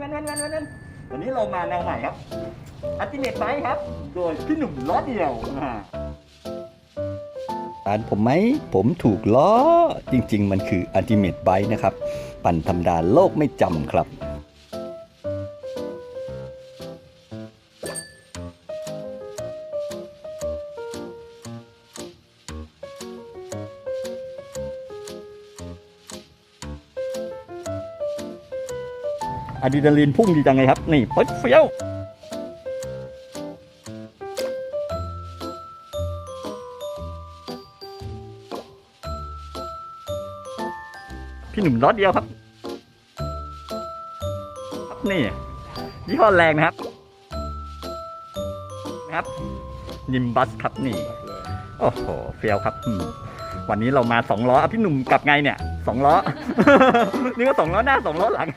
วันวันวันวันวันวันวันนี้เรามาแนวไหนครับอัลติเมทไบครับ โดยพี่หนุ่มล้อเดียวอ่าอ่านผมไหม ผมถูกล้อ จริง ๆ มันคืออันติเมตไบนะครับ ปั่นธรรมดาโลกไม่จำครับ อะดรีนาลีนพุ่งดีจังเลยครับ นี่ปึ๊ดเฟี้ยวพี่หนุ่มล้อเดียวครับครับ นี่ยี่ห้อแรงนะครับ นะครับ นิมบัสครับนี่ โอ้โห เฟี้ยวครับ วันนี้เรามาสองล้ออะพี่หนุ่มกลับไงเนี่ยสองล้อ นี่ก็สองล้อหน้าสองล้อหลัง